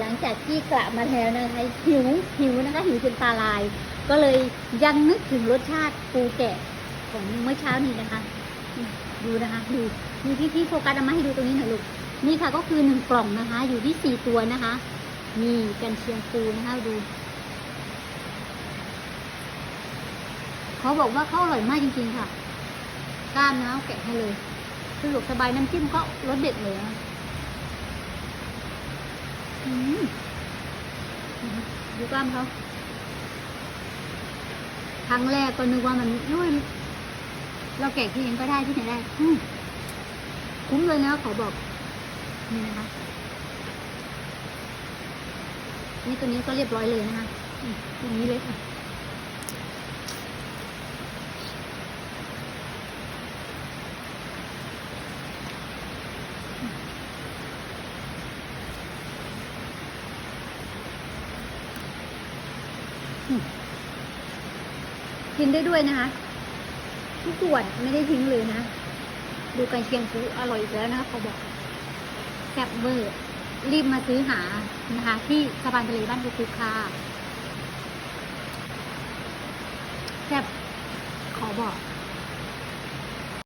หลังจากที่กลับมาแล้วนะคะหิวหิวนะคะหิวจนตาลาย ก็เลยยังนึกถึงรสชาติปูแกะของเมื่อเช้านี้นะคะ ดูนะคะดูมีที่ที่โฟกัสเอามาให้ดูตรงนี้หน่อยลูกนี่ค่ะก็คือหนึ่งกล่องนะคะ อยู่ที่สี่ตัวนะคะนี่กันเชียงปูนะคะดูเขาบอกว่าเขาอร่อยมากจริงๆค่ะกล้ามนะเอแกะให้เลยสะดวกสบายน้ำจิ้มก็รสเด็ดเลยนะ ดูกล้ามเขาครั้งแรกก็นึกว่ามันนุ้ยเราแกะที่เองก็ได้ที่ไหนได้คุ้มเลยนะขอบอก นี่นะคะ นี่ตัวนี้ก็เรียบร้อยเลยนะคะอืมอย่างนี้เลย กินได้ด้วยนะคะทุกส่วนไม่ได้ทิ้งเลยนะ ดูกันเชียงปูอร่อยอีกแล้วนะคะเขาบอกแซ่บเวอร์รีบมาซื้อหานะคะ ที่สะพานทะเลบ้านกุ๊กค่ะแซ่บขอบอก